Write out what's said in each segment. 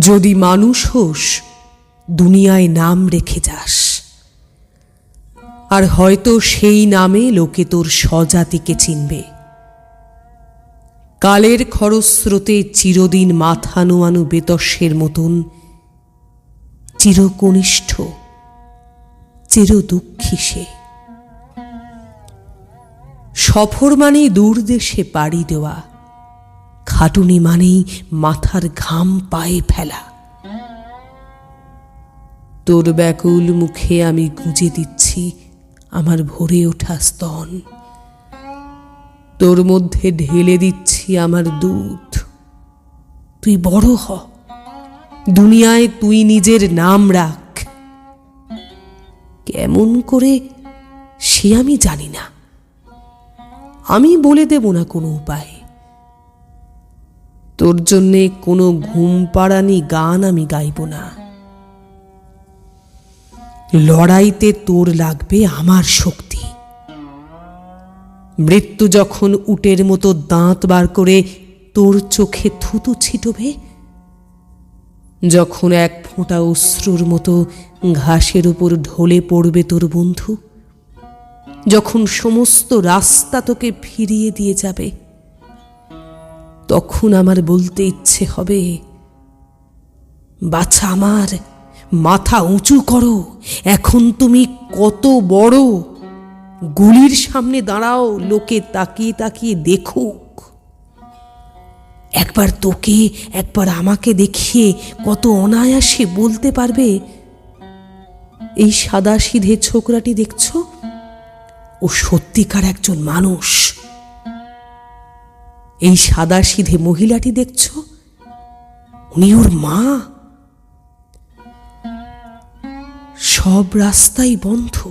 যদি মানুষ হোস, দুনিয়ায় নাম রেখে যাস। আর হয়তো সেই নামে লোকে তোর স্বজাতিকে চিনবে। কালের খরস্রোতে চিরদিন মাথা নোয়ানো বেতস্যের মতন চিরকনিষ্ঠ চির দুঃখী সে। সফর মানেই দূর দেশে পাড়ি দেওয়া খাটুনি মানেই মাথার ঘাম পায়ে ফেলা। তোর ব্যাকুল মুখে আমি গুঁজে দিচ্ছি আমার ভরে ওঠা স্তন। তোর মধ্যে ঢেলে দিচ্ছি আমার দুধ। তুই বড় হ। দুনিয়ায় তুই নিজের নাম রাখ। কেমন করে সে আমি জানি না। আমি বলে দেব না কোনো উপায়। তোর জন্যে কোনো ঘুম পাড়ানি গান আমি গাইব না। লড়াইতে তোর লাগবে আমার শক্তি। মৃত্যু যখন উটের মতো দাঁত বার করে তোর চোখে থুতু ছিটবে, যখন এক ফোঁটা অশ্রুর মতো ঘাসের উপর ঢলে পড়বে তোর বন্ধু, যখন সমস্ত রাস্তা তোকে ফিরিয়ে দিয়ে যাবে তখন আমার বলতে ইচ্ছে হবে, বাছা আমার, মাথা উঁচু করো, এখন তুমি কত বড়, গুলির সামনে দাঁড়াও, লোকে তাকিয়ে তাকিয়ে দেখুক। একবার তোকে, একবার আমাকে দেখিয়ে কত অনায়াসে বলতে পারবে? এই সাদা সিধে ছোকরাটি দেখছ? ও সত্যিকার একজন মানুষ। এই সাদা সিধে মহিলাটি দেখছ? উনি ওর মা। সব রাস্তাই বন্ধ।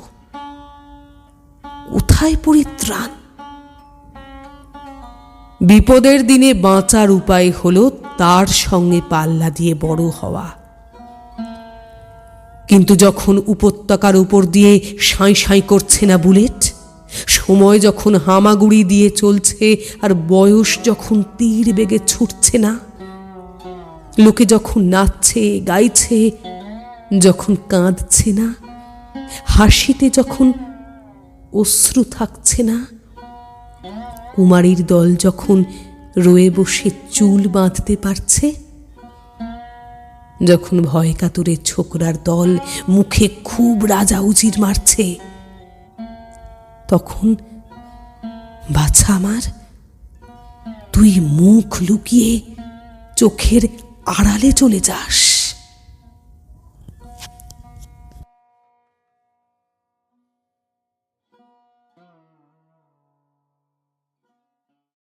কোথায় পরিত্রাণ? বিপদের দিনে বাঁচার উপায় হলো তার সঙ্গে পাল্লা দিয়ে বড় হওয়া। কিন্তু যখন উপত্যকার উপর দিয়ে সাঁই সাঁই করছে না বুলেট সময় যখন হামাগুড়ি দিয়ে চলছে আর বয়স যখন তীর বেগে ছুটছে না, লোকে যখন নাচছে, গাইছে, যখন কাঁদছে না, হাসিতে যখন অশ্রু থাকছে না, কুমারীর দল যখন রয়ে বসে চুল বাঁধতে পারছে, যখন ভয় কাতরে ছোকরার দল মুখে খুব রাজা উজির মারছে তখন বাছা আমার তুই মুখ লুকিয়ে চোখের আড়ালে চলে যাস।